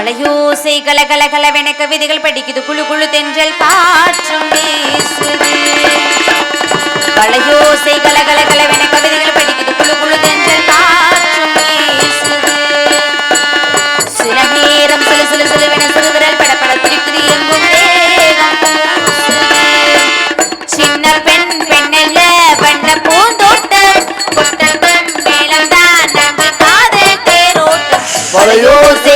பழையோசை கலகல கலவென கவிதைகள் படிக்குது. குழு குழு தென்றல் காற்றும் வீசுது. பழையோசை கலகல கலவென கவிதைகள் படிக்குது. குழு குழு தென்றல் காற்றும் சில நேரம் சில சில சிலுவென சிறுவிரல் படப்பட குறிக்குது எங்கும் சின்ன பெண் பெண்ணல்ல பண்ண பூந்தோட்டம். பழையோசை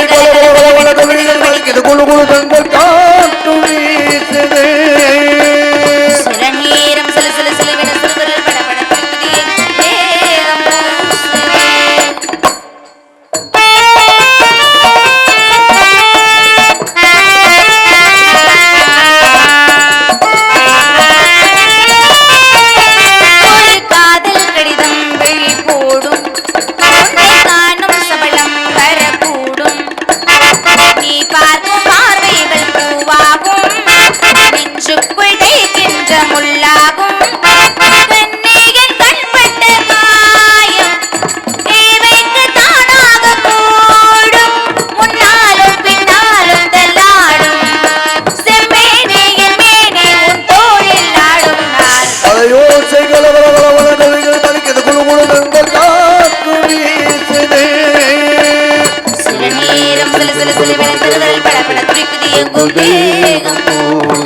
ദേവം